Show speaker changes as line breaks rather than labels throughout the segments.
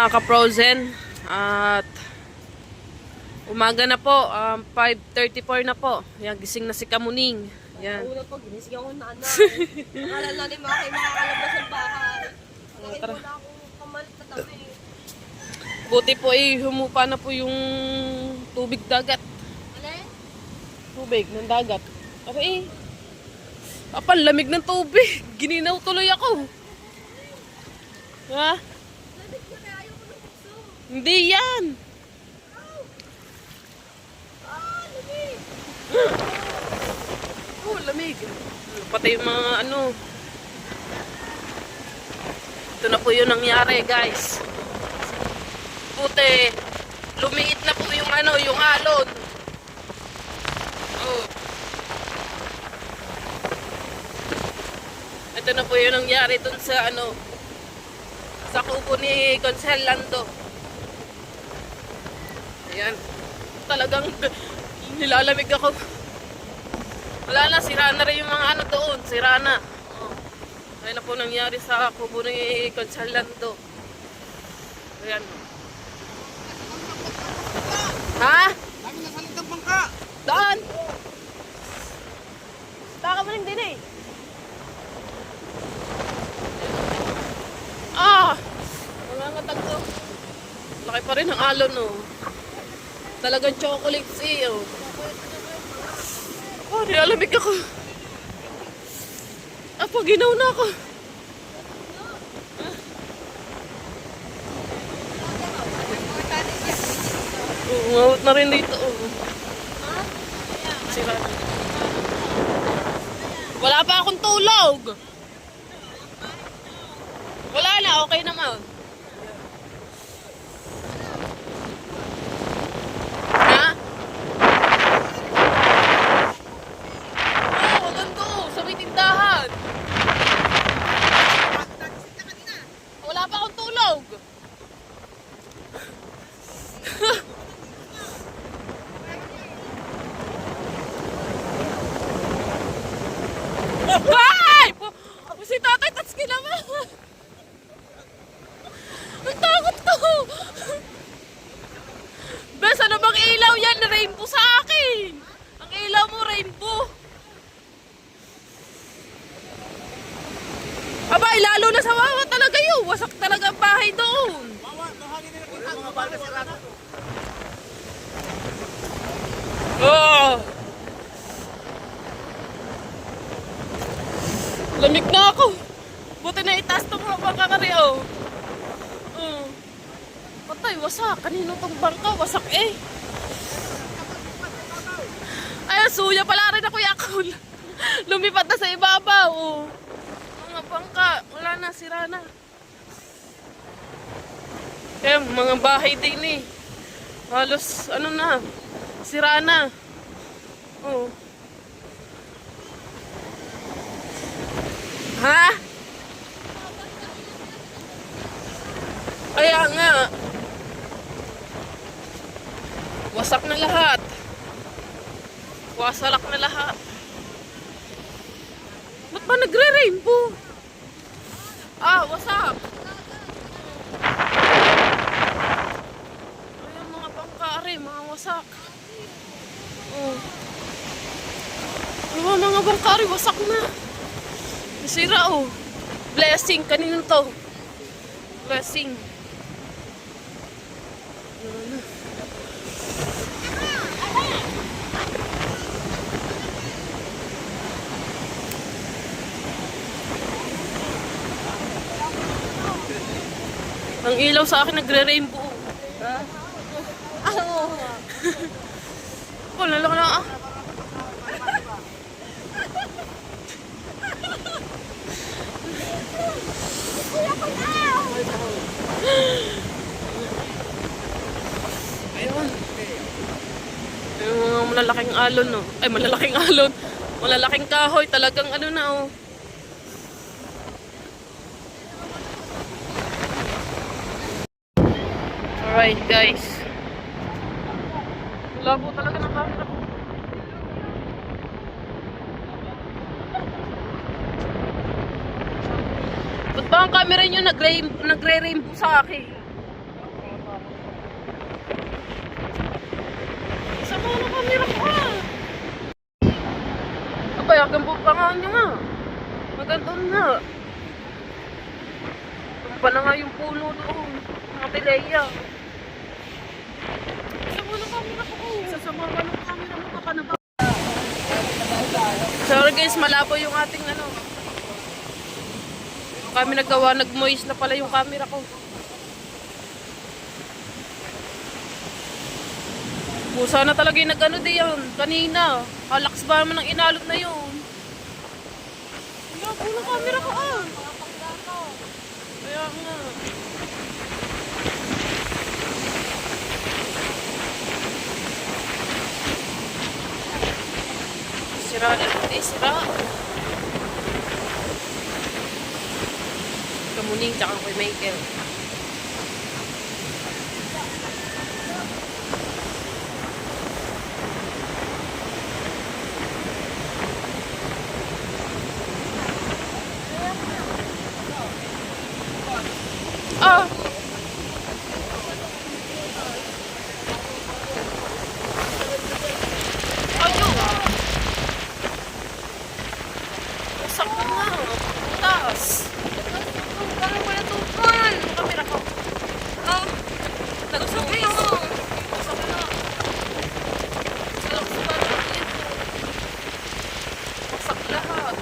Naka-frozen. At umaga na po. Um, 5.34 na po. Yan, gising na si Kamuning. Yan.
Una po, ginising ako na anak. Akala natin mga kayo makakalabas ng bahay.
Tara.
wala akong kamalit na tabi.
Buti po eh, humupa na po yung tubig dagat.
Alin?
Tubig ng dagat. Okay. Apal, lamig ng tubig. Gininaw tuloy ako. Ha? Hindi yan.
Lamig!
Oh, lamig. Pati yung mga ano. Ito na po yung nangyari, guys. Buti, lumiit na po yung ano, yung alon. Oh. Ito na po yung nangyari dun sa ano, sa kubo ni Consel Lando. Ayan. Talagang nilalamig ako. Wala na, sira na rin yung mga ano doon. Sira na. Oh. Ayun na po nangyari sa kubo ni Consalando. Ayan. Ha?
Kami nasa litang bangka.
Daan! Taka mo din eh. Ah! Wala nga tagto. Laki pa rin ang alon oh. Talagang chocolate eh oh. Oh, nilalamig ako. Ah, paginaw na ako. Umawat na rin dito. Oh. Sira. Wala pa akong tulog. Wala na, okay naman. Ha? Oo, oh, ganito. Sa may tindahan. Wala pa akong tulog. Ay! Po, po si tatay, tats naman. Ang takot ko. Bes, ano bang ilaw yan? Rainbow sa akin. Ang ilaw mo, rainbow. Abay, lalo na sa wawa talaga yun. Wasak talaga ang bahay doon.
Bawa, bahagi nila kita. Mga balde sirado.
Oh! Lamig na ako. Buti na itaas tong bangka ka rin, oh. Oh. Patay, wasak. Kanino tong bangka? Wasak eh. Ay, suya pala rin ako yakol. Lumipat na sa ibabaw, oh. Mga bangka, wala na, sira na. Eh, mga bahay din eh. Halos, ano na, sira na. Oh. Ha? Kaya nga. Wasak na lahat. Wasalak na lahat. Ba't ba nagre-rainbow? Ah, wasak. Ayan mga pangkari, mga wasak. Oh. Ano mga bangkari, wasak na. Nasira oh. Blessing, kanino to? Blessing. Na. Ang ilaw sa akin nagre-rainbow.
Ano?
Wala lang na ah. Yung malalaking alon, no? Ay, malalaking alon. Malalaking kahoy. Talagang ano na, oh. Alright, guys. Labo talaga ng camera. Ba't ba ang camera nyo nagre-rainbow nagre sa akin? Isa pa ang camera ko ah! Abay, agang bupangaan nyo nga. Maganda nga. Tumpa na nga yung puno doon. Mga pileya. Sorry guys, malabo yung ating ano. Kami naggawa, nag-moist na pala yung camera ko. Pusa na talaga yung nag-ano di yan. Kanina. Halax ba naman ang inalot na yun? Labo ng camera ko ah. Kaya nga. Sira na. Eh, sira. Kamuning tsaka kay Michael. Ah! Ayun! Sakto na! Taas!
Ano ko na tupan?
Ang kamera ko.
Ah, nagusap kayo.
Sakto na. Salak sa bata dito. Wasak lahat.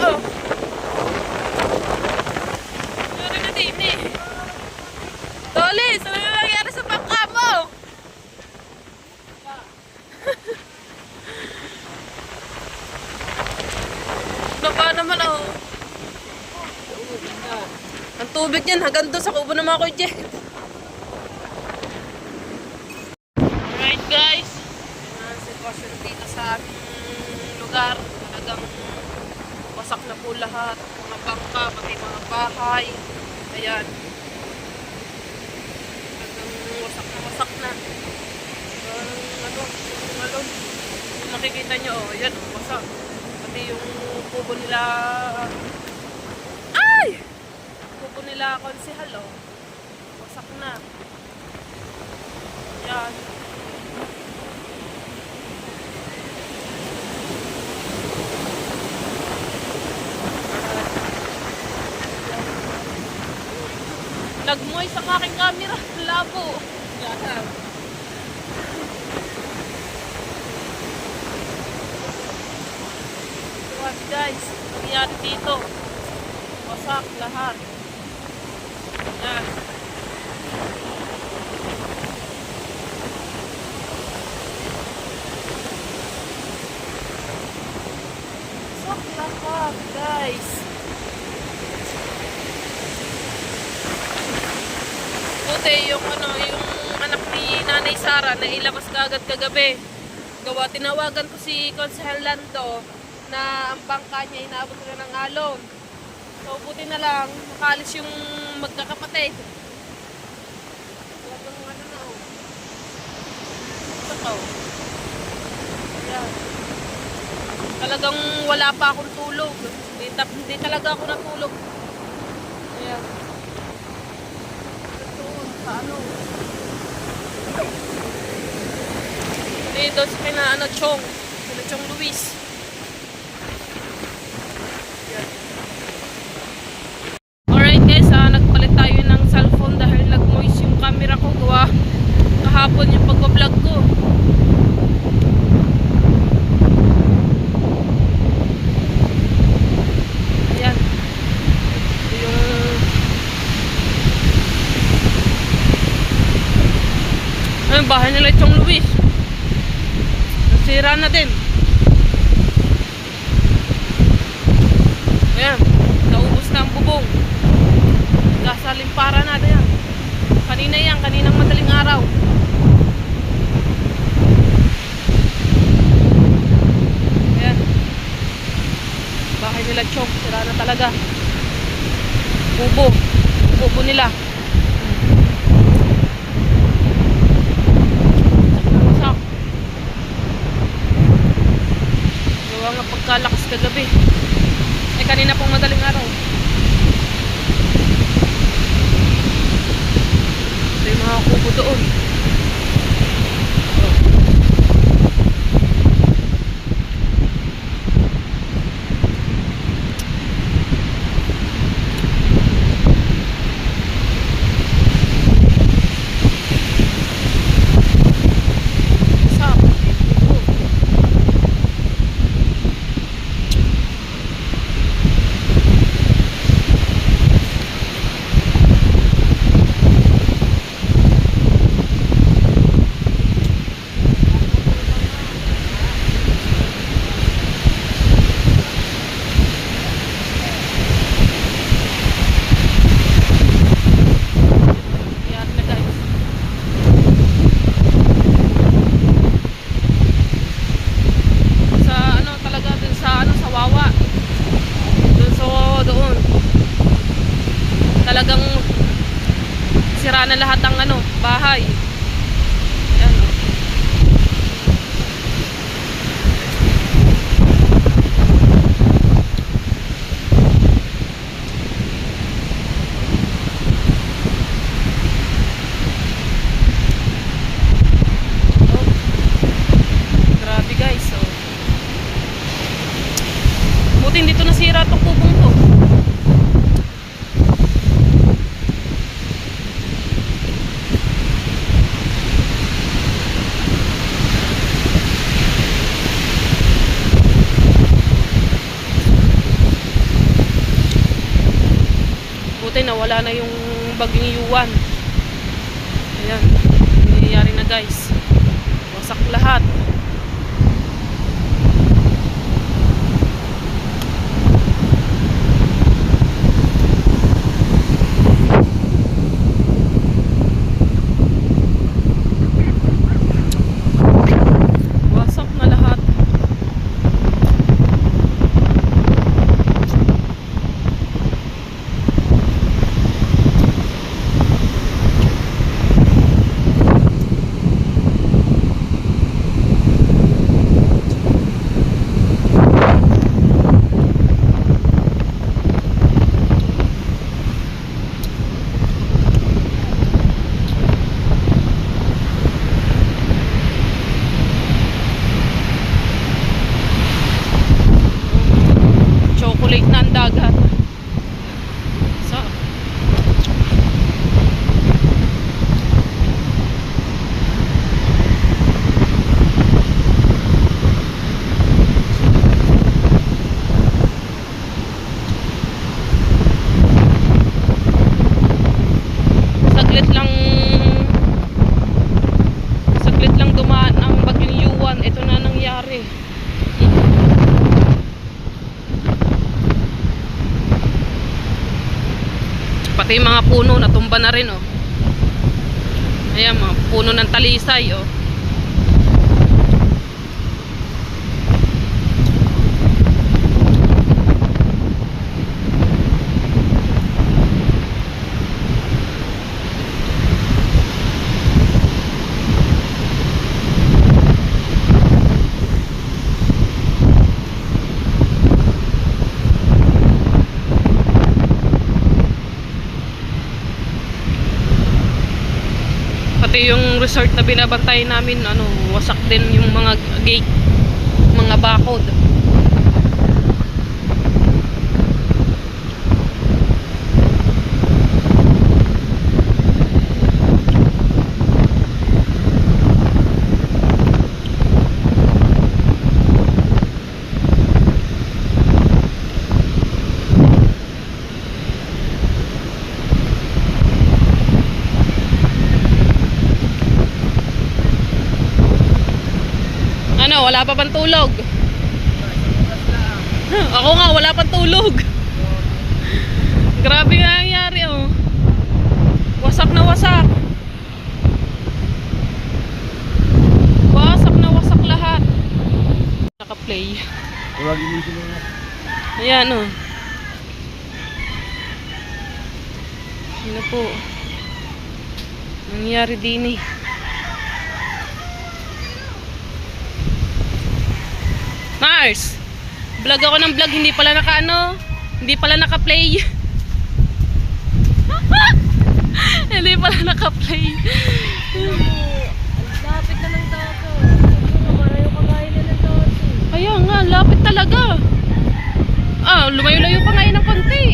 Oh. Ano na din eh. Tolis, ano na nangyari sa bangka mo? Napa naman oh. Ang tubig niyan hanggang doon sa kubo ng mga kutse. Alright guys. Yan ang sitwasyon dito sa aming lugar. Talagang wasak na po lahat. Mga bangka, pati mga bahay. Ayan. Talagang wasak na wasak na. Ang ano, yung ano, yung nakikita nyo, oh, yan, wasak. Pati yung kubo nila, ay! Kubo nila konsihal, oh. Wasak na. Yan. Nagmoy sa aking camera. Labo. Yan. What guys? Nangyari dito. Wasak lahat. Yan. Buti yung ano, yung anak ni Nanay Sara na ilabas kagad kagabi. Gawa, tinawagan ko si Consehal Lando na ang bangka niya inabot na ng alon. So, buti na lang, makalis yung magkakapatid. Talagang ano na, oh. Ito. Talagang wala pa akong tulog. Hindi, hindi talaga ako natulog. Ayan. Ano. Dito sa kina ano, Chong. Kina Chong Luis. Yan. Alright guys, ah, nagpalit tayo ng cellphone dahil nag-moist yung camera ko. Gawa kahapon yung pag-vlog ko. Ayan. Ito yung Ayun, bahay nila itong Luis. Nasira na din. Ayan, naubos na ang bubong. Gasalimpara na yan. Kanina yan, kaninang madaling araw. Ayan. Bahay nila Chong, sira na talaga. Bubo. Bubo nila. Wasak. Kagabi. Ay kanina pong madaling araw. Ito yung mga kubo doon. Oh. Sa Yan na guys. Sa ano talaga dun sa ano sa Wawa. Dun sa doon. Talagang sira na lahat ang ano, bahay. Yan. oh. Oh. Grabe guys, oh. Buti hindi to nasira tong kubong to. Nawala na yung baging yuwan. Ayan, nangyayari na guys. Wasak lahat. Wasak na lahat. Chocolate na ang dagat. So, saglit lang saglit lang dumaan ang bagyong yuwan ito na nangyari Pati yung mga puno natumba na rin oh. Ayan mga puno ng talisay oh. Pati yung resort na binabantay namin, ano, wasak din yung mga gate, mga bakod. Ano, wala pa bang tulog? Ako nga, wala pang tulog. Grabe nga nangyari, oh. Wasak na wasak. Wasak na wasak lahat. Naka-play. Ayan, oh. Ano po? Nangyari din eh. Mars! Vlog ako ng vlog, hindi pala naka ano, hindi pala naka-play. hindi pala naka-play.
Lapit na ng dagat. Para yung kagaya na ng dati.
Kaya nga, lapit talaga. Ah, lumayo-layo pa nga yun ng konti.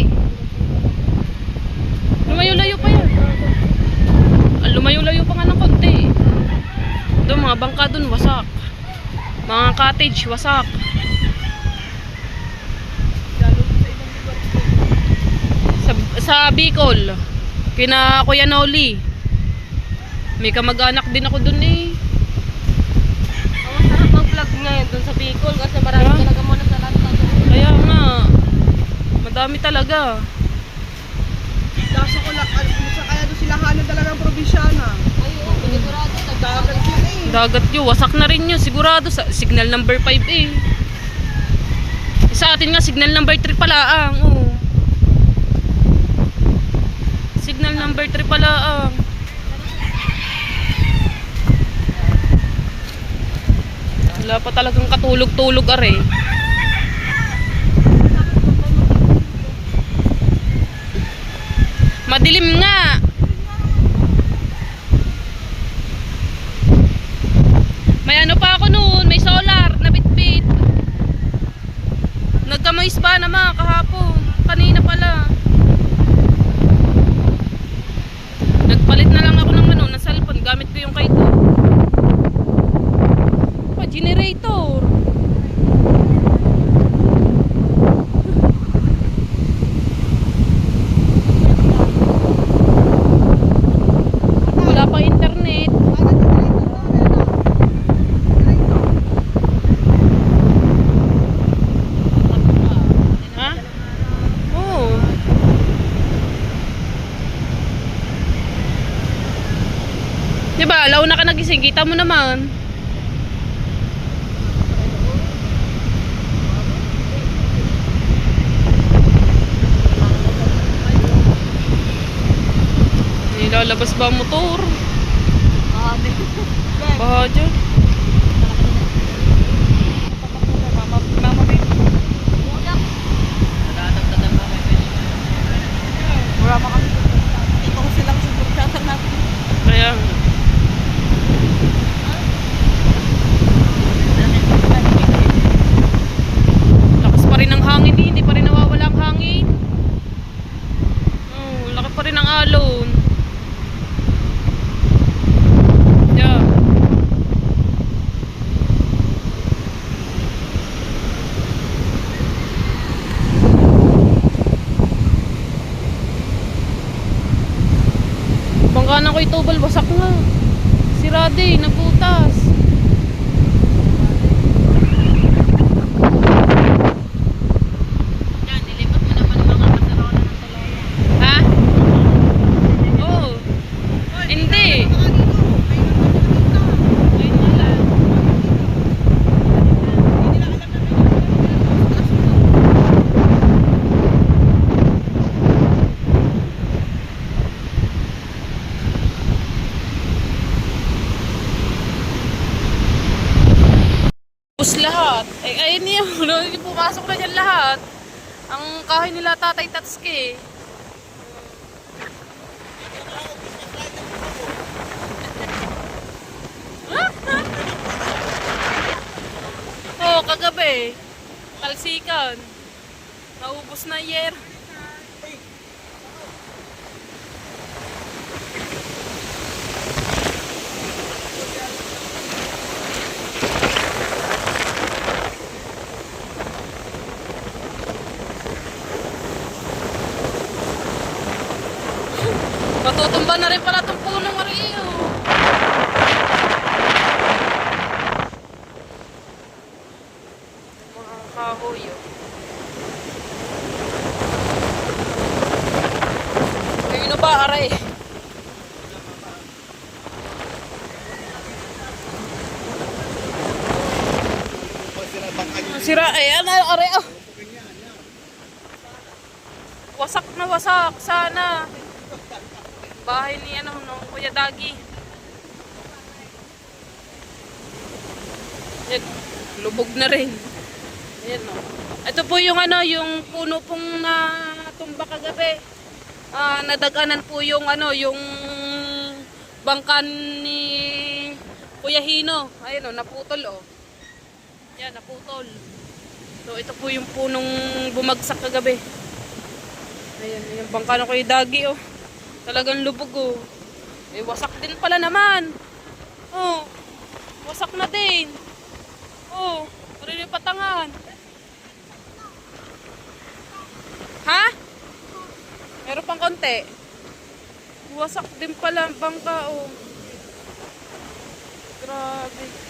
Lumayo-layo pa yan. Ah, lumayo-layo pa nga ng konti. Doon, mga bangka doon, wasak. Mga cottage, wasak. Sa, Bicol, kina Kuya Noli. May kamag-anak din ako doon eh.
Ang sarap mag-vlog ngayon dun sa Bicol kasi marami
Ah.
talaga muna sa lanta doon.
Kaya nga, madami talaga.
Kaso ko lang, ano, sa kaya doon sila hanan talagang probinsyana.
Ay, oo, panigurado.
Dagat yun eh.
Dagat yun, wasak na rin yun, sigurado. Sa, signal number 5 eh. Sa atin nga, signal number 3 pala ang. Oh. Signal number 3 pala ang. Wala pa talagang katulog-tulog are. Madilim nga. May ano pa ako noon, may solar na bitbit. Nagkamois pa naman kahapon. Kanina pala. Nagpalit na lang ako ng ano, ng cellphone. Gamit ko yung kay ko. Oh, generator. Wala pa internet. Ha? Oo. Diba, alaw na ka nagising, kita mo naman. Nilalabas ba ang motor?
Ah.
Baha dyan.
Wala pa kami. Ito ko silang supporter natin.
Kaya, lakas pa rin ang hangin eh. Hindi pa rin nawawala ang hangin. Oh, laki pa rin ang alon. Yeah. Na itubal, wasak nga. Si Rade, nagbutas. Ha? Oo. Hindi. Ayun na lang. Bus lahat. Eh, ayun yun. Pumasok na dyan lahat. Ang kahoy nila tatay Tatsuki. Oo, oh, kagabi. Talsikan. Naubos na yer. Matutumba na rin pala itong puno Mario. Oh. Ngayon na ba, aray? Sira, ayan, aray, oh. Wasak na wasak, sana. Bahay ni ano, no, Kuya Dagi. Lubog na rin. Po yung ano, yung puno pong natumba kagabi. Ah, nadaganan po yung ano, yung bangkan ni Kuya Hino. Ayun oh, naputol oh. Yan, naputol. So ito po yung punong bumagsak kagabi. Ayan, yung bangka ng Kuya Dagi oh. Talagang lubog oh. Eh, wasak din pala naman. Oh, wasak na din. Oh, patangan. Ha? Meron pang konti. Wasak din pala ang bangka, oh. Grabe.